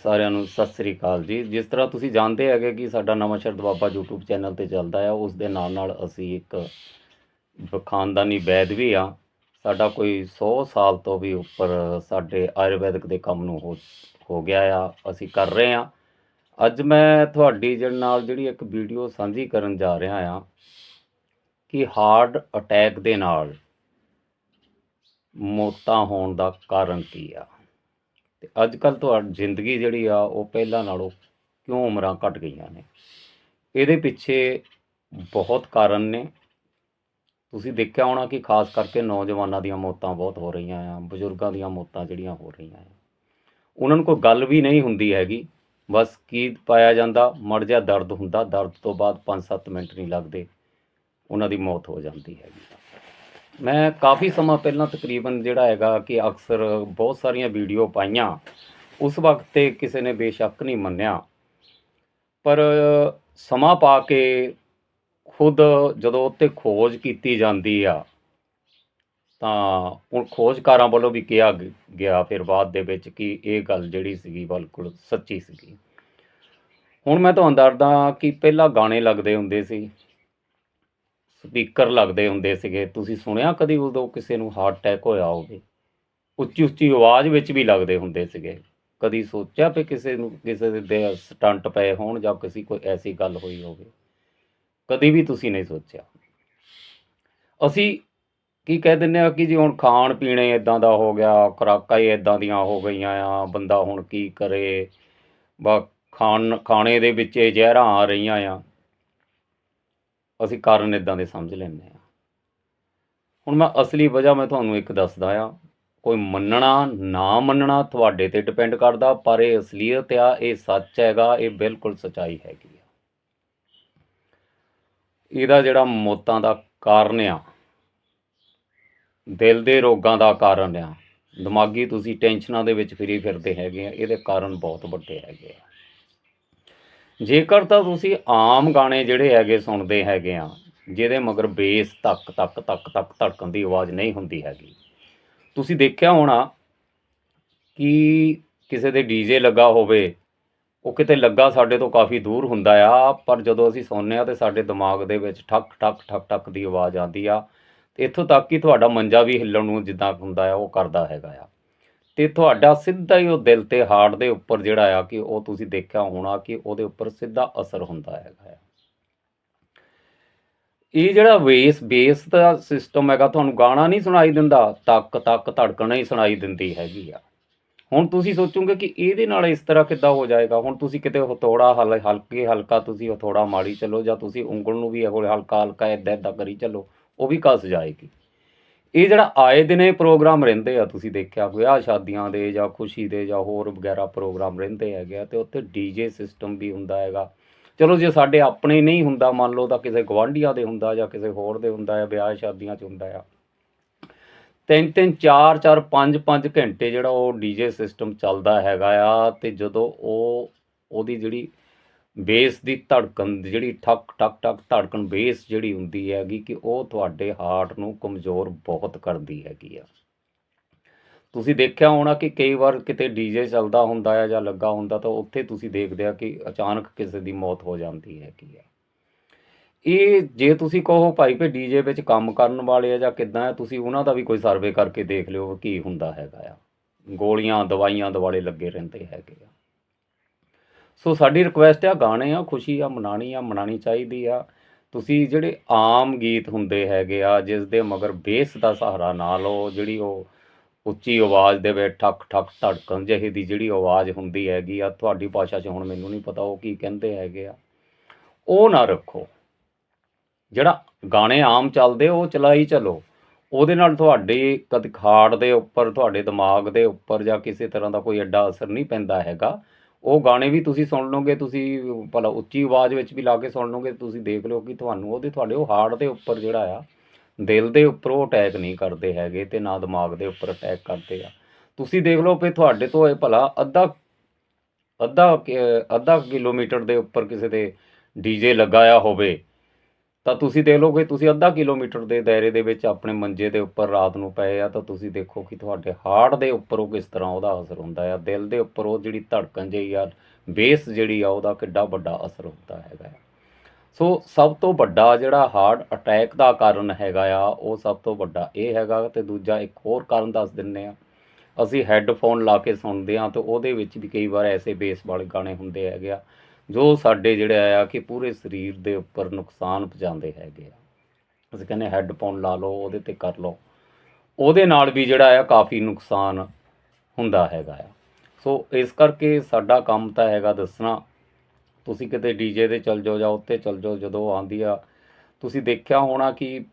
ਸਾਰਿਆਂ ਨੂੰ ਸਤਿ ਸ੍ਰੀ ਅਕਾਲ ਜੀ। ਜਿਸ ਤਰ੍ਹਾਂ ਤੁਸੀਂ ਜਾਣਦੇ ਹੈਗੇ ਕਿ ਸਾਡਾ ਨਵਾਂ ਸ਼ਰਦ ਬਾਬਾ YouTube ਚੈਨਲ ਤੇ ਚੱਲਦਾ ਆ, ਉਸ ਦੇ ਨਾਲ ਨਾਲ ਅਸੀਂ ਇੱਕ ਖਾਨਦਾਨੀ ਵੈਦ ਵੀ ਆ। ਸਾਡਾ ਕੋਈ 100 ਸਾਲ ਤੋਂ ਵੀ ਉੱਪਰ ਸਾਡੇ ਆਯੁਰਵੈਦਿਕ ਦੇ ਕੰਮ ਨੂੰ ਹੋ ਹੋ ਗਿਆ ਆ, ਅਸੀਂ ਕਰ ਰਹੇ ਆ। ਅੱਜ ਮੈਂ ਤੁਹਾਡੀ ਜਿਹੜੇ ਨਾਲ ਜਿਹੜੀ ਇੱਕ ਵੀਡੀਓ ਸਾਂਝੀ ਕਰਨ ਜਾ ਰਿਹਾ ਆ, ਕਿ ਹਾਰਟ ਅਟੈਕ ਦੇ ਨਾਲ ਮੌਤਾਂ ਹੋਣ ਦਾ ਕਾਰਨ ਕੀ ਆ। ਤੇ ਅੱਜ ਕੱਲ ਤੁਹਾਡੀ ਜ਼ਿੰਦਗੀ ਜਿਹੜੀ ਆ, ਉਹ ਪਹਿਲਾਂ ਨਾਲੋਂ ਕਿਉਂ ਉਮਰਾਂ ਘਟ ਗਈਆਂ ਨੇ? ਇਹਦੇ ਪਿੱਛੇ ਬਹੁਤ ਕਾਰਨ ਨੇ। ਤੁਸੀਂ ਦੇਖਿਆ ਹੋਣਾ ਕਿ ਖਾਸ ਕਰਕੇ ਨੌਜਵਾਨਾਂ ਦੀਆਂ ਮੌਤਾਂ ਬਹੁਤ ਹੋ ਰਹੀਆਂ ਆ, ਬਜ਼ੁਰਗਾਂ ਦੀਆਂ ਮੌਤਾਂ ਜਿਹੜੀਆਂ ਹੋ ਰਹੀਆਂ ਆ। ਉਹਨਾਂ ਨੂੰ ਕੋਈ ਗੱਲ ਵੀ ਨਹੀਂ ਹੁੰਦੀ ਹੈਗੀ, ਬਸ ਕੀ ਪਾਇਆ ਜਾਂਦਾ, ਮੜ ਜਾ ਦਰਦ ਹੁੰਦਾ, ਦਰਦ ਤੋਂ ਬਾਅਦ 5-7 ਮਿੰਟ ਨਹੀਂ ਲੱਗਦੇ, ਉਹਨਾਂ ਦੀ ਮੌਤ ਹੋ ਜਾਂਦੀ ਹੈਗੀ। ਮੈਂ ਕਾਫੀ ਸਮਾਂ ਪਹਿਲਾਂ ਤਕਰੀਬਨ ਜਿਹੜਾ ਹੈਗਾ ਕਿ ਅਕਸਰ ਬਹੁਤ ਸਾਰੀਆਂ ਵੀਡੀਓ ਪਾਈਆਂ, ਉਸ ਵਕਤ ਤੇ ਕਿਸੇ ਨੇ ਬੇਸ਼ੱਕ ਨਹੀਂ ਮੰਨਿਆ। ਪਰ ਸਮਾਂ ਪਾ ਕੇ ਖੁਦ ਜਦੋਂ ਉੱਤੇ ਖੋਜ ਕੀਤੀ ਜਾਂਦੀ ਆ, ਤਾਂ ਉਹ ਖੋਜਕਾਰਾਂ ਵੱਲੋਂ ਵੀ ਕਿਹਾ ਗਿਆ ਫਿਰ ਬਾਅਦ ਦੇ ਵਿੱਚ ਕਿ ਇਹ ਗੱਲ ਜਿਹੜੀ ਸੀਗੀ ਬਿਲਕੁਲ ਸੱਚੀ ਸੀਗੀ। ਹੁਣ ਮੈਂ ਤੁਹਾਨੂੰ ਦੱਸਦਾ ਕਿ ਪਹਿਲਾਂ ਗਾਣੇ ਲੱਗਦੇ ਹੁੰਦੇ ਸੀ। ਸਪੀਕਰ ਲੱਗਦੇ ਹੁੰਦੇ ਸੀਗੇ। ਤੁਸੀਂ ਸੁਣਿਆ ਕਦੀ ਉਦੋਂ ਕਿਸੇ ਨੂੰ ਹਾਰਟ ਅਟੈਕ ਹੋਇਆ ਹੋਵੇ? ਉੱਚੀ ਉੱਚੀ ਆਵਾਜ਼ ਵਿੱਚ ਵੀ ਲੱਗਦੇ ਹੁੰਦੇ ਸੀਗੇ। ਕਦੀ ਸੋਚਿਆ ਵੀ ਕਿਸੇ ਨੂੰ, ਕਿਸੇ ਦੇ ਸਟੰਟ ਪਏ ਹੋਣ ਜਾਂ ਕਿਸੇ ਕੋਈ ਐਸੀ ਗੱਲ ਹੋਈ ਹੋਵੇ? ਕਦੀ ਵੀ ਤੁਸੀਂ ਨਹੀਂ ਸੋਚਿਆ? ਅਸੀਂ ਕੀ ਕਹਿ ਦਿੰਦੇ ਆ ਕਿ ਜੀ ਹੁਣ ਖਾਣ ਪੀਣੇ ਇਦਾਂ ਦਾ ਹੋ ਗਿਆ, ਖੁਰਾਕਾਂ ਹੀ ਇਦਾਂ ਦੀਆਂ ਹੋ ਗਈਆਂ ਆ, ਬੰਦਾ ਹੁਣ ਕੀ ਕਰੇ? ਬਾ ਖਾਣ, ਖਾਣੇ ਦੇ ਵਿੱਚ ਜ਼ਹਿਰਾਂ ਆ ਰਹੀਆਂ ਆ। ਅਸੀਂ ਕਾਰਨ ਇਦਾਂ ਦੇ ਸਮਝ ਲੈਂਦੇ ਆ ਹੁਣ ਮੈਂ ਅਸਲੀ ਵਜ੍ਹਾ ਮੈਂ ਤੁਹਾਨੂੰ ਇੱਕ ਦੱਸਦਾ ਆ ਕੋਈ ਮੰਨਣਾ ਨਾ ਮੰਨਣਾ ਤੁਹਾਡੇ ਤੇ ਡਿਪੈਂਡ ਕਰਦਾ, ਪਰ ਇਹ ਅਸਲੀਅਤ ਆ, ਇਹ ਸੱਚ ਹੈਗਾ, ਇਹ ਬਿਲਕੁਲ ਸਚਾਈ ਹੈਗੀ ਆ। ਇਹਦਾ ਜਿਹੜਾ ਮੌਤਾਂ ਦਾ ਕਾਰਨ ਆ, ਦਿਲ ਦੇ ਰੋਗਾਂ ਦਾ ਕਾਰਨ ਆ, ਦਿਮਾਗੀ ਤੁਸੀਂ ਟੈਨਸ਼ਨਾਂ ਦੇ ਵਿੱਚ ਫਿਰੀ ਫਿਰਦੇ ਹੈਗੇ ਆ, ਇਹਦੇ ਕਾਰਨ ਬਹੁਤ ਵੱਡੇ ਹੈਗੇ ਆ। ਜੇਕਰ ਤਾਂ ਤੁਸੀਂ ਆਮ ਗਾਣੇ ਜਿਹੜੇ ਹੈਗੇ ਸੁਣਦੇ ਹੈਗੇ ਆ, ਜਿਹਦੇ ਮਗਰ ਬੇਸ ਤੱਕ ਤੱਕ ਤੱਕ ਤੱਕ ਧੜਕਣ ਦੀ ਆਵਾਜ਼ ਨਹੀਂ ਹੁੰਦੀ ਹੈਗੀ, ਤੁਸੀਂ ਦੇਖਿਆ ਹੋਣਾ ਕਿ ਕਿਸੇ ਦੇ ਡੀਜੇ ਲੱਗਾ ਹੋਵੇ, ਉਹ ਕਿਤੇ ਲੱਗਾ ਸਾਡੇ ਤੋਂ ਕਾਫੀ ਦੂਰ ਹੁੰਦਾ ਆ, ਪਰ ਜਦੋਂ ਅਸੀਂ ਸੁਣਨੇ ਆ ਤੇ ਸਾਡੇ ਦਿਮਾਗ ਦੇ ਵਿੱਚ ਠੱਕ ਠੱਕ ਠੱਕ ਠੱਕ ਦੀ ਆਵਾਜ਼ ਆਉਂਦੀ ਆ, ਤੇ ਇੱਥੋਂ ਤੱਕ ਕਿ ਤੁਹਾਡਾ ਮੰਜਾ ਵੀ ਹਿੱਲਣ ਨੂੰ ਜਿੱਦਾਂ ਹੁੰਦਾ ਆ, ਉਹ ਕਰਦਾ ਹੈਗਾ ਆ। ਤੇ ਤੁਹਾਡਾ ਸਿੱਧਾ ਹੀ ਉਹ ਦਿਲ ਤੇ ਹਾਰਟ ਦੇ ਉੱਪਰ ਜਿਹੜਾ ਆ ਕਿ ਉਹ ਤੁਸੀਂ ਦੇਖਿਆ ਹੋਣਾ ਕਿ ਉਹਦੇ ਉੱਪਰ ਸਿੱਧਾ ਅਸਰ ਹੁੰਦਾ ਹੈਗਾ ਆ। ਇਹ ਜਿਹੜਾ ਵੇਸ ਬੇਸ ਦਾ ਸਿਸਟਮ ਹੈਗਾ, ਤੁਹਾਨੂੰ ਗਾਣਾ ਨਹੀਂ ਸੁਣਾਈ ਦਿੰਦਾ, ਤੱਕ ਤੱਕ ਧੜਕਣਾ ਹੀ ਸੁਣਾਈ ਦਿੰਦੀ ਹੈਗੀ ਆ। ਹੁਣ ਤੁਸੀਂ ਸੋਚੋਗੇ ਕਿ ਇਹਦੇ ਨਾਲ ਇਸ ਤਰ੍ਹਾਂ ਕਿੱਦਾਂ ਹੋ ਜਾਏਗਾ? ਹੁਣ ਤੁਸੀਂ ਕਿਤੇ ਹਥੌੜਾ ਹਲ, ਹਲਕੇ, ਹਲਕਾ ਤੁਸੀਂ ਹਥੌੜਾ ਮਾਰੀ ਚੱਲੋ ਜਾਂ ਤੁਸੀਂ ਉਂਗਲ ਨੂੰ ਵੀ ਇਹੋ ਹਲਕਾ ਹਲਕਾ ਏਦਾਂ ਏਦਾਂ ਕਰੀ ਚੱਲੋ, ਉਹ ਵੀ ਕੱਸ ਜਾਏਗੀ। ਇਹ ਜਿਹੜਾ ਆਏ ਦਿਨੇ ਪ੍ਰੋਗਰਾਮ ਰਹਿੰਦੇ ਆ, ਤੁਸੀਂ ਦੇਖਿਆ ਵਿਆਹ ਸ਼ਾਦੀਆਂ ਦੇ ਜਾਂ ਖੁਸ਼ੀ ਦੇ ਜਾਂ ਹੋਰ ਵਗੈਰਾ ਪ੍ਰੋਗਰਾਮ ਰਹਿੰਦੇ ਹੈਗੇ ਆ, ਤੇ ਉੱਥੇ ਡੀਜੇ ਸਿਸਟਮ ਵੀ ਹੁੰਦਾ ਹੈਗਾ। ਚਲੋ ਜੇ ਸਾਡੇ ਆਪਣੇ ਨਹੀਂ ਹੁੰਦਾ, ਮੰਨ ਲਓ ਤਾਂ ਕਿਸੇ ਗਵਾਂਢੀਆਂ ਦੇ ਹੁੰਦਾ ਜਾਂ ਕਿਸੇ ਹੋਰ ਦੇ ਹੁੰਦਾ ਆ ਵਿਆਹ ਸ਼ਾਦੀਆਂ 'ਚ ਹੁੰਦਾ ਆ। ਤਿੰਨ ਤਿੰਨ, ਚਾਰ ਚਾਰ, ਪੰਜ ਪੰਜ ਘੰਟੇ ਜਿਹੜਾ ਉਹ ਡੀਜੇ ਸਿਸਟਮ ਚੱਲਦਾ ਹੈਗਾ ਆ, ਤੇ ਜਦੋਂ ਉਹ, ਉਹਦੀ ਜਿਹੜੀ ਬੇਸ ਦੀ ਧੜਕਣ ਦੀ ਜਿਹੜੀ ਠੱਕ ਠੱਕ ਠੱਕ ਧੜਕਣ ਬੇਸ ਜਿਹੜੀ ਹੁੰਦੀ ਹੈਗੀ ਕਿ ਉਹ ਤੁਹਾਡੇ ਹਾਰਟ ਨੂੰ ਕਮਜ਼ੋਰ ਬਹੁਤ ਕਰਦੀ ਹੈਗੀ ਆ। ਤੁਸੀਂ ਦੇਖਿਆ ਹੋਣਾ ਕਿ ਕਈ ਵਾਰ ਕਿਤੇ ਡੀਜੇ ਚੱਲਦਾ ਹੁੰਦਾ ਹੈ ਜਾਂ ਲੱਗਾ ਹੁੰਦਾ ਤਾਂ ਉੱਥੇ ਤੁਸੀਂ ਦੇਖਦੇ ਆ ਕਿ ਅਚਾਨਕ ਕਿਸੇ ਦੀ ਮੌਤ ਹੋ ਜਾਂਦੀ ਹੈਗੀ ਆ। ਇਹ ਜੇ ਤੁਸੀਂ ਕਹੋ ਭਾਈ ਕਿ ਡੀਜੇ ਵਿੱਚ ਕੰਮ ਕਰਨ ਵਾਲੇ ਆ ਜਾਂ ਕਿੱਦਾਂ ਆ, ਤੁਸੀਂ ਉਹਨਾਂ ਦਾ ਵੀ ਕੋਈ ਸਰਵੇ ਕਰਕੇ ਦੇਖ ਲਿਓ ਕੀ ਹੁੰਦਾ ਹੈਗਾ ਆ। ਗੋਲੀਆਂ, ਦਵਾਈਆਂ ਦੁਆਲੇ ਲੱਗੇ ਰਹਿੰਦੇ ਹੈਗੇ ਆ। ਸੋ ਸਾਡੀ ਰਿਕੁਐਸਟ ਆ, ਗਾਣੇ ਆ, ਖੁਸ਼ੀ ਆ, ਮਨਾਣੀ ਆ, ਮਨਾਣੀ ਚਾਹੀਦੀ ਆ। ਤੁਸੀਂ ਜਿਹੜੇ ਆਮ ਗੀਤ ਹੁੰਦੇ ਹੈਗੇ ਆ, ਜਿਸ ਦੇ ਮਗਰ ਬੇਸ ਦਾ ਸਹਾਰਾ ਨਾ ਲਓ, ਜਿਹੜੀ ਉਹ ਉੱਚੀ ਆਵਾਜ਼ ਦੇ ਵਿੱਚ ਠੱਕ ਠੱਕ ਧੜਕਣ ਜਿਹੀ ਦੀ ਜਿਹੜੀ ਆਵਾਜ਼ ਹੁੰਦੀ ਹੈਗੀ ਆ, ਤੁਹਾਡੀ ਭਾਸ਼ਾ 'ਚ ਹੁਣ ਮੈਨੂੰ ਨਹੀਂ ਪਤਾ ਉਹ ਕੀ ਕਹਿੰਦੇ ਹੈਗੇ ਆ। ਉਹ ਨਾ ਰੱਖੋ। ਜਿਹੜਾ ਗਾਣੇ ਆਮ ਚੱਲਦੇ, ਉਹ ਚਲਾਈ ਚਲੋ। ਉਹਦੇ ਨਾਲ ਤੁਹਾਡੇ ਕਦ ਖਾੜ ਦੇ ਉੱਪਰ, ਤੁਹਾਡੇ ਦਿਮਾਗ ਦੇ ਉੱਪਰ ਜਾਂ ਕਿਸੇ ਤਰ੍ਹਾਂ ਦਾ ਕੋਈ ਐਡਾ ਅਸਰ ਨਹੀਂ ਪੈਂਦਾ ਹੈਗਾ। ਉਹ ਗਾਣੇ ਵੀ ਤੁਸੀਂ ਸੁਣ ਲਓਗੇ, ਤੁਸੀਂ ਭਲਾ ਉੱਚੀ ਆਵਾਜ਼ ਵਿੱਚ ਵੀ ਲਾ ਕੇ ਸੁਣ ਲਓਗੇ, ਤੁਸੀਂ ਦੇਖ ਲਿਓ ਕਿ ਤੁਹਾਨੂੰ ਉਹਦੇ, ਤੁਹਾਡੇ ਉਹ ਹਾਰਟ ਦੇ ਉੱਪਰ ਜਿਹੜਾ ਆ, ਦਿਲ ਦੇ ਉੱਪਰ ਉਹ ਅਟੈਕ ਨਹੀਂ ਕਰਦੇ ਹੈਗੇ ਤੇ ਨਾ ਦਿਮਾਗ ਦੇ ਉੱਪਰ ਅਟੈਕ ਕਰਦੇ ਆ। ਤੁਸੀਂ ਦੇਖ ਲਓ ਵੀ ਤੁਹਾਡੇ ਤੋਂ ਇਹ ਭਲਾ ਅੱਧਾ ਅੱਧਾ ਕਿ- ਅੱਧਾ ਕਿਲੋਮੀਟਰ ਦੇ ਉੱਪਰ ਕਿਸੇ ਦੇ ਡੀਜੇ ਲਗਾਇਆ ਹੋਵੇ ਤਾਂ ਤੁਸੀਂ ਦੇਖ ਲਓ ਕਿ ਤੁਸੀਂ ਅੱਧਾ ਕਿਲੋਮੀਟਰ ਦੇ ਦਾਇਰੇ ਦੇ ਵਿੱਚ ਆਪਣੇ ਮੰਜੇ ਦੇ ਉੱਪਰ ਰਾਤ ਨੂੰ ਪਏ ਆ, ਤਾਂ ਤੁਸੀਂ ਦੇਖੋ ਕਿ ਤੁਹਾਡੇ ਹਾਰਟ ਦੇ ਉੱਪਰ ਉਹ ਕਿਸ ਤਰ੍ਹਾਂ ਉਹਦਾ ਅਸਰ ਹੁੰਦਾ ਆ ਦਿਲ ਦੇ ਉੱਪਰ ਉਹ ਜਿਹੜੀ ਧੜਕਣ ਜਿਹੀ ਆ, ਬੇਸ ਜਿਹੜੀ ਆ, ਉਹਦਾ ਕਿੱਡਾ ਵੱਡਾ ਅਸਰ ਹੁੰਦਾ ਹੈਗਾ ਆ। ਸੋ ਸਭ ਤੋਂ ਵੱਡਾ ਜਿਹੜਾ ਹਾਰਟ ਅਟੈਕ ਦਾ ਕਾਰਨ ਹੈਗਾ ਆ, ਉਹ ਸਭ ਤੋਂ ਵੱਡਾ ਇਹ ਹੈਗਾ ਤੇ ਦੂਜਾ ਇੱਕ ਹੋਰ ਕਾਰਨ ਦੱਸ ਦਿੰਨੇ ਆ ਅਸੀਂ ਹੈੱਡਫੋਨ ਲਾ ਕੇ ਸੁਣਦੇ ਆ ਤੇ ਉਹਦੇ ਵਿੱਚ ਵੀ ਕਈ ਵਾਰ ਐਸੇ ਬੇਸ ਵਾਲੇ ਗਾਣੇ ਹੁੰਦੇ ਹੈਗੇ ਆ ਜੋ ਸਾਡੇ ਜਿਹੜੇ ਆ ਕਿ ਪੂਰੇ ਸਰੀਰ ਦੇ ਉੱਪਰ ਨੁਕਸਾਨ ਪਹੁੰਚਾਉਂਦੇ ਹੈਗੇ ਆ। ਅਸੀਂ ਕਹਿੰਦੇ ਹੈੱਡਫੋਨ ਲਾ ਲਓ, ਉਹਦੇ ਤੇ ਕਰ ਲਓ। ਉਹਦੇ ਨਾਲ ਵੀ ਜਿਹੜਾ ਆ ਕਾਫੀ ਨੁਕਸਾਨ ਹੁੰਦਾ ਹੈਗਾ ਆ। ਸੋ ਇਸ ਕਰਕੇ ਸਾਡਾ ਕੰਮ ਤਾਂ ਹੈਗਾ ਦੱਸਣਾ। ਤੁਸੀਂ ਕਿਤੇ ਡੀਜੇ ਦੇ ਚੱਲ ਜਾਓ ਜਾਂ ਉੱਤੇ ਚੱਲ ਜਾਓ, ਜਦੋਂ ਆਉਂਦੀ ਆ, ਤੁਸੀਂ ਦੇਖਿਆ ਹੋਣਾ ਕਿ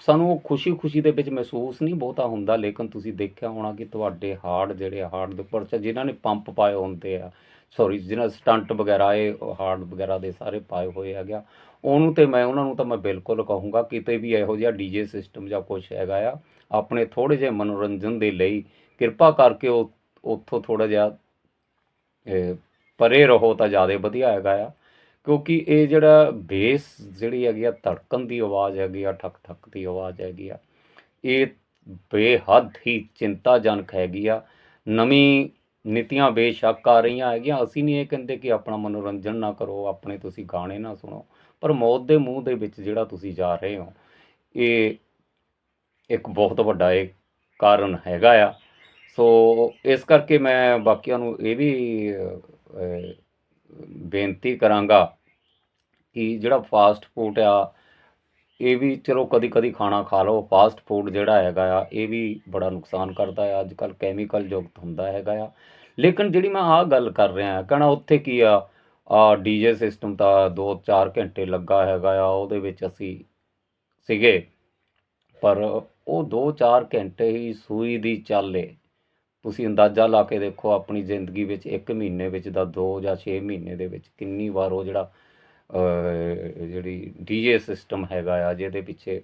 ਸਾਨੂੰ ਉਹ ਖੁਸ਼ੀ-ਖੁਸ਼ੀ ਦੇ ਵਿੱਚ ਮਹਿਸੂਸ ਨਹੀਂ ਬਹੁਤਾ ਹੁੰਦਾ, ਲੇਕਿਨ ਤੁਸੀਂ ਦੇਖਿਆ ਹੋਣਾ ਕਿ ਤੁਹਾਡੇ ਹਾਰਡ ਜਿਹੜੇ ਹਾਰਟ ਦੇ ਉੱਪਰ ਚ ਜਿਨ੍ਹਾਂ ਨੇ ਪੰਪ ਪਾਏ ਹੁੰਦੇ ਆ ਸੌਰੀ ਜਿਹਨਾਂ ਸਟੰਟ ਵਗੈਰਾ ਇਹ ਹਾਰਡ ਵਗੈਰਾ ਦੇ ਸਾਰੇ ਪਾਏ ਹੋਏ ਹੈਗੇ ਆ। ਉਹਨੂੰ ਤੇ ਮੈਂ, ਉਹਨਾਂ ਨੂੰ ਤਾਂ ਮੈਂ ਬਿਲਕੁਲ ਕਹੂੰਗਾ, ਕਿਤੇ ਵੀ ਇਹੋ ਜਿਹਾ ਡੀਜੇ ਸਿਸਟਮ ਜਾਂ ਕੁਝ ਹੈਗਾ ਆ, ਆਪਣੇ ਥੋੜੇ ਜਿਹੇ ਮਨੋਰੰਜਨ ਦੇ ਲਈ ਕਿਰਪਾ ਕਰਕੇ ਉਹ, ਉੱਥੋਂ ਥੋੜਾ ਜਿਹਾ ਪਰੇ ਰਹੋ ਤਾਂ ਜ਼ਿਆਦਾ ਵਧੀਆ ਹੈਗਾ ਆ। ਕਿਉਂਕਿ ਇਹ ਜਿਹੜਾ ਬੇਸ ਜਿਹੜੀ ਹੈਗੀ ਆ, ਧੜਕਣ ਦੀ ਆਵਾਜ਼ ਹੈਗੀ ਆ ਠਕ ਠਕ ਦੀ ਆਵਾਜ਼ ਹੈਗੀ ਆ, ਇਹ ਬੇਹੱਦ ਹੀ ਚਿੰਤਾਜਨਕ ਹੈਗੀ ਆ। ਨਵੀਂ ਨੀਤੀਆਂ ਬੇਸ਼ੱਕ ਆ ਰਹੀਆਂ ਹੈਗੀਆਂ। ਅਸੀਂ ਨਹੀਂ ਇਹ ਕਹਿੰਦੇ ਕਿ ਆਪਣਾ ਮਨੋਰੰਜਨ ਨਾ ਕਰੋ, ਆਪਣੇ ਤੁਸੀਂ ਗਾਣੇ ਨਾ ਸੁਣੋ। ਪਰ ਮੌਤ ਦੇ ਮੂੰਹ ਦੇ ਵਿੱਚ ਜਿਹੜਾ ਤੁਸੀਂ ਜਾ ਰਹੇ ਹੋ, ਇਹ ਇੱਕ ਬਹੁਤ ਵੱਡਾ ਇਹ ਕਾਰਨ ਹੈਗਾ ਆ। ਸੋ ਇਸ ਕਰਕੇ ਮੈਂ ਬਾਕੀਆਂ ਨੂੰ ਇਹ ਵੀ ਬੇਨਤੀ ਕਰਾਂਗਾ ਕਿ ਜਿਹੜਾ ਫਾਸਟ ਫੂਡ ਆ ਇਹ ਵੀ ਚਲੋ ਕਦੀ ਕਦੀ ਖਾਣਾ ਖਾ ਲਓ ਫਾਸਟ ਫੂਡ ਜਿਹੜਾ ਹੈਗਾ ਆ, ਇਹ ਵੀ ਬੜਾ ਨੁਕਸਾਨ ਕਰਦਾ ਆ ਅੱਜ ਕੱਲ ਕੈਮੀਕਲ ਯੁਕਤ ਹੁੰਦਾ ਹੈਗਾ ਆ। ਲੇਕਿਨ ਜਿਹੜੀ ਮੈਂ ਆਹ ਗੱਲ ਕਰ ਰਿਹਾ ਕਹਣਾ ਉੱਥੇ ਕੀ ਆ ਆ ਡੀਜੇ ਸਿਸਟਮ ਤਾਂ 2-4 ਘੰਟੇ ਲੱਗਾ ਹੈਗਾ ਆ, ਉਹਦੇ ਵਿੱਚ ਅਸੀਂ ਸੀਗੇ, ਪਰ ਉਹ 2-4 ਘੰਟੇ ਹੀ ਸੂਈ ਦੀ ਚਾਲੇ ਤੁਸੀਂ ਅੰਦਾਜ਼ਾ ਲਾ ਕੇ ਦੇਖੋ ਆਪਣੀ ਜ਼ਿੰਦਗੀ ਵਿੱਚ 1 ਮਹੀਨੇ ਵਿੱਚ ਦਾ 2 ਜਾਂ 6 ਮਹੀਨੇ ਦੇ ਵਿੱਚ ਕਿੰਨੀ ਵਾਰ ਉਹ ਜਿਹੜਾ ਜਿਹੜੀ ਡੀਜੇ ਸਿਸਟਮ ਹੈਗਾ ਆ, ਜਿਹਦੇ ਪਿੱਛੇ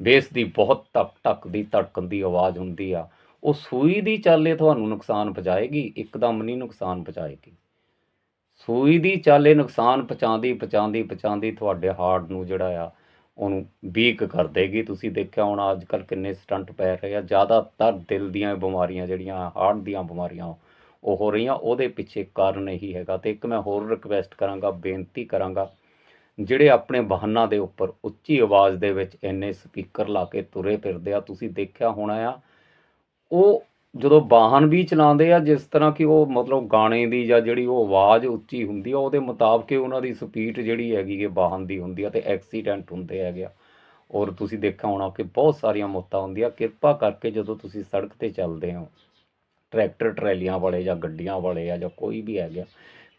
ਬੇਸ ਦੀ ਬਹੁਤ ਟਕ ਟਕ ਦੀ ਧੜਕਣ ਦੀ ਆਵਾਜ਼ ਹੁੰਦੀ ਆ, ਉਹ ਸੂਈ ਦੀ ਚਾਲੇ ਤੁਹਾਨੂੰ ਨੁਕਸਾਨ ਪਹੁੰਚਾਏਗੀ, ਇੱਕਦਮ ਨਹੀਂ ਨੁਕਸਾਨ ਪਹੁੰਚਾਏਗੀ। ਸੂਈ ਦੀ ਚਾਲੇ ਨੁਕਸਾਨ ਪਹੁੰਚਾਉਂਦੀ ਪਹੁੰਚਾਉਂਦੀ ਪਹੁੰਚਾਉਂਦੀ ਤੁਹਾਡੇ ਹਾਰਟ ਨੂੰ ਜਿਹੜਾ ਆ, ਉਹਨੂੰ ਵੀਕ ਕਰ ਦੇਗੀ। ਤੁਸੀਂ ਦੇਖਿਆ ਹੋਣਾ, ਅੱਜ ਕੱਲ ਕਿੰਨੇ ਸਟੰਟ ਪੈ ਰਹੇ ਆ, ਜ਼ਿਆਦਾਤਰ ਦਿਲ ਦੀਆਂ ਬਿਮਾਰੀਆਂ ਜਿਹੜੀਆਂ, ਹਾਰਟ ਦੀਆਂ ਬਿਮਾਰੀਆਂ ਉਹ ਹੋ ਰਹੀਆਂ, ਉਹਦੇ ਪਿੱਛੇ ਕਾਰਨ ਇਹੀ ਹੈਗਾ ਤੇ ਇੱਕ ਮੈਂ ਹੋਰ ਰਿਕਵੈਸਟ ਕਰਾਂਗਾ, ਬੇਨਤੀ ਕਰਾਂਗਾ, ਜਿਹੜੇ ਆਪਣੇ ਵਾਹਨਾਂ ਦੇ ਉੱਪਰ ਉੱਚੀ ਆਵਾਜ਼ ਦੇ ਵਿੱਚ ਇੰਨੇ ਸਪੀਕਰ ਲਾ ਕੇ ਤੁਰੇ ਫਿਰਦੇ ਆ, ਤੁਸੀਂ ਦੇਖਿਆ ਹੋਣਾ ਆ, ਉਹ ਜਦੋਂ ਵਾਹਨ ਵੀ ਚਲਾਉਂਦੇ ਆ, ਜਿਸ ਤਰ੍ਹਾਂ ਕਿ ਉਹ ਮਤਲਬ ਗਾਣੇ ਦੀ ਜਾਂ ਜਿਹੜੀ ਉਹ ਆਵਾਜ਼ ਉੱਚੀ ਹੁੰਦੀ ਆ, ਉਹਦੇ ਮੁਤਾਬਕ ਉਹਨਾਂ ਦੀ ਸਪੀਡ ਜਿਹੜੀ ਹੈਗੀ ਹੈ ਵਾਹਨ ਦੀ ਹੁੰਦੀ ਆ ਤੇ ਐਕਸੀਡੈਂਟ ਹੁੰਦੇ ਹੈਗੇ ਆ। ਔਰ ਤੁਸੀਂ ਦੇਖਿਆ ਹੋਣਾ ਕਿ ਬਹੁਤ ਸਾਰੀਆਂ ਮੌਤਾਂ ਹੁੰਦੀਆਂ, ਕਿਰਪਾ ਕਰਕੇ ਜਦੋਂ ਤੁਸੀਂ ਸੜਕ ਤੇ ਚੱਲਦੇ ਹੋ ਟਰੈਕਟਰ ਟਰੈਲੀਆਂ ਵਾਲੇ ਜਾਂ ਗੱਡੀਆਂ ਵਾਲੇ ਆ ਜਾਂ ਕੋਈ ਵੀ ਹੈਗਾ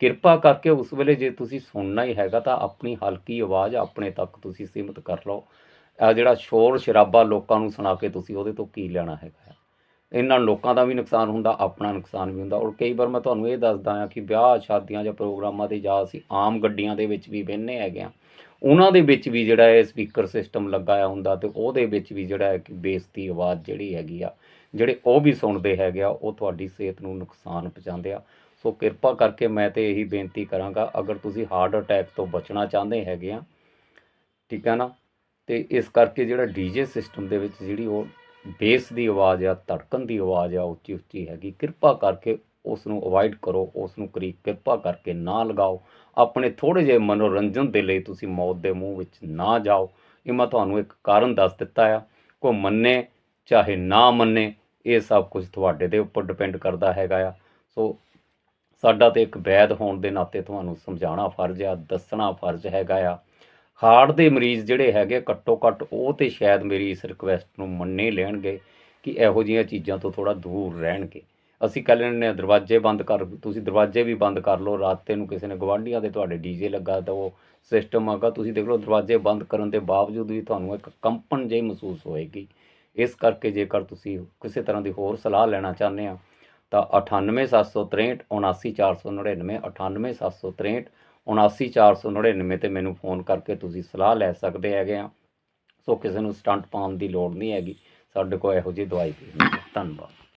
ਕਿਰਪਾ ਕਰਕੇ ਉਸ ਵੇਲੇ ਜੇ ਤੁਸੀਂ ਸੁਣਨਾ ਹੀ ਹੈਗਾ ਤਾਂ ਆਪਣੀ ਹਲਕੀ ਆਵਾਜ਼ ਆਪਣੇ ਤੱਕ ਤੁਸੀਂ ਸੀਮਿਤ ਕਰ ਲਓ ਆ ਜਿਹੜਾ ਸ਼ੋਰ ਸ਼ਰਾਬਾ ਲੋਕਾਂ ਨੂੰ ਸੁਣਾ ਕੇ ਤੁਸੀਂ ਉਹਦੇ ਤੋਂ ਕੀ ਲੈਣਾ ਹੈਗਾ ਆ। ਇਹਨਾਂ ਲੋਕਾਂ ਦਾ ਵੀ ਨੁਕਸਾਨ ਹੁੰਦਾ, ਆਪਣਾ ਨੁਕਸਾਨ ਵੀ ਹੁੰਦਾ ਔਰ ਕਈ ਵਾਰ ਮੈਂ ਤੁਹਾਨੂੰ ਇਹ ਦੱਸਦਾ ਆ ਕਿ ਵਿਆਹ, ਸ਼ਾਦੀਆਂ ਜਾਂ ਪ੍ਰੋਗਰਾਮਾਂ ਤੇ ਜਾ ਅਸੀਂ ਆਮ ਗੱਡੀਆਂ ਦੇ ਵਿੱਚ ਵੀ ਬਹਿੰਦੇ ਹੈਗੇ ਆ, ਉਹਨਾਂ ਦੇ ਵਿੱਚ ਵੀ ਜਿਹੜਾ ਹੈ ਸਪੀਕਰ ਸਿਸਟਮ ਲੱਗਾਇਆ ਹੁੰਦਾ ਤੇ ਉਹਦੇ ਵਿੱਚ ਵੀ ਜਿਹੜਾ ਹੈ ਕਿ ਬੇਸ ਦੀ ਆਵਾਜ਼ ਜਿਹੜੀ ਹੈਗੀ ਆ ਜਿਹੜੇ ਉਹ ਵੀ ਸੁਣਦੇ ਹੈਗੇ ਆ, ਉਹ ਤੁਹਾਡੀ ਸਿਹਤ ਨੂੰ ਨੁਕਸਾਨ ਪਹੁੰਚਾਉਂਦੇ ਆ। ਸੋ ਕਿਰਪਾ ਕਰਕੇ ਮੈਂ ਤੇ ਇਹੀ ਬੇਨਤੀ ਕਰਾਂਗਾ, ਅਗਰ ਤੁਸੀਂ ਹਾਰਟ ਅਟੈਕ ਤੋਂ ਬਚਣਾ ਚਾਹੁੰਦੇ ਹੈਗੇ ਆ, ਠੀਕ ਹੈ ਨਾ? ਤੇ ਇਸ ਕਰਕੇ ਜਿਹੜਾ ਡੀਜੇ ਸਿਸਟਮ ਦੇ ਵਿੱਚ ਜਿਹੜੀ ਉਹ ਬੇਸ ਦੀ ਆਵਾਜ਼ ਆ, ਧੜਕਣ ਦੀ ਆਵਾਜ਼ ਆ ਉੱਚੀ ਉੱਚੀ ਹੈਗੀ। ਕਿਰਪਾ ਕਰਕੇ ਉਸ ਨੂੰ ਅਵੋਇਡ ਕਰੋ ਉਸ ਨੂੰ ਕਰੀ ਕਿਰਪਾ ਕਰਕੇ ਨਾ ਲਗਾਓ। ਆਪਣੇ ਥੋੜੇ ਜਿਹੇ ਮਨੋਰੰਜਨ ਦੇ ਲਈ ਤੁਸੀਂ ਮੌਤ ਦੇ ਮੂੰਹ ਵਿੱਚ ਨਾ ਜਾਓ। ਇਹ ਮੈਂ ਤੁਹਾਨੂੰ ਇੱਕ ਕਾਰਨ ਦੱਸ ਦਿੱਤਾ ਆ। ਕੋ ਮੰਨੇ, ਚਾਹੇ ਨਾ ਮੰਨੇ ਇਹ ਸਭ ਕੁਝ ਤੁਹਾਡੇ ਦੇ ਉੱਪਰ ਡਿਪੈਂਡ ਕਰਦਾ ਹੈਗਾ ਆ। ਸੋ ਸਾਡਾ ਤੇ ਇੱਕ ਵੈਦ ਹੋਣ ਦੇ ਨਾਤੇ ਤੁਹਾਨੂੰ ਸਮਝਾਉਣਾ ਫਰਜ਼ ਆ, ਦੱਸਣਾ ਫਰਜ਼ ਹੈਗਾ ਆ। ਹਾਰਟ ਦੇ ਮਰੀਜ਼ ਜਿਹੜੇ ਹੈਗੇ ਘੱਟੋ ਘੱਟ ਉਹ ਤੇ ਸ਼ਾਇਦ ਮੇਰੀ ਇਸ ਰਿਕੁਐਸਟ ਨੂੰ ਮੰਨੇ ਲੈਣਗੇ ਕਿ ਇਹੋ ਜਿਹੀਆਂ ਚੀਜ਼ਾਂ ਤੋਂ ਥੋੜਾ ਦੂਰ ਰਹਿਣਗੇ। ਅਸੀਂ ਕਹਿ ਲੈਂਦੇ ਹਾਂ ਦਰਵਾਜ਼ੇ ਬੰਦ ਕਰ, ਤੁਸੀਂ ਦਰਵਾਜ਼ੇ ਵੀ ਬੰਦ ਕਰ ਲਓ, ਰਾਤੇ ਨੂੰ ਕਿਸੇ ਨੇ ਗਵਾਂਢੀਆਂ ਦੇ ਤੁਹਾਡੇ ਡੀਜੇ ਲੱਗਾ ਤਾਂ ਉਹ ਸਿਸਟਮ ਆਗਾ ਤੁਸੀਂ ਦੇਖ ਲਓ ਦਰਵਾਜ਼ੇ ਬੰਦ ਕਰਨ ਦੇ ਬਾਵਜੂਦ ਵੀ ਤੁਹਾਨੂੰ ਇੱਕ ਕੰਪਨ ਜਿਹੀ ਮਹਿਸੂਸ ਹੋਏਗੀ। ਇਸ ਕਰਕੇ ਜੇਕਰ ਤੁਸੀਂ ਕਿਸੇ ਤਰ੍ਹਾਂ ਦੀ ਹੋਰ ਸਲਾਹ ਲੈਣਾ ਚਾਹੁੰਦੇ ਆ, ਤਾਂ 98763 79499 98763 79499 ਤੇ ਮੈਨੂੰ ਫੋਨ ਕਰਕੇ ਤੁਸੀਂ ਸਲਾਹ ਲੈ ਸਕਦੇ ਹੈਗੇ ਆ। ਸੋ ਕਿਸੇ ਨੂੰ ਸਟੰਟ ਪਾਉਣ ਦੀ ਲੋੜ ਨਹੀਂ ਹੈਗੀ। ਸਾਡੇ ਕੋਲ ਇਹੋ ਜਿਹੀ ਦਵਾਈ ਪਈ ਹੈ। ਧੰਨਵਾਦ।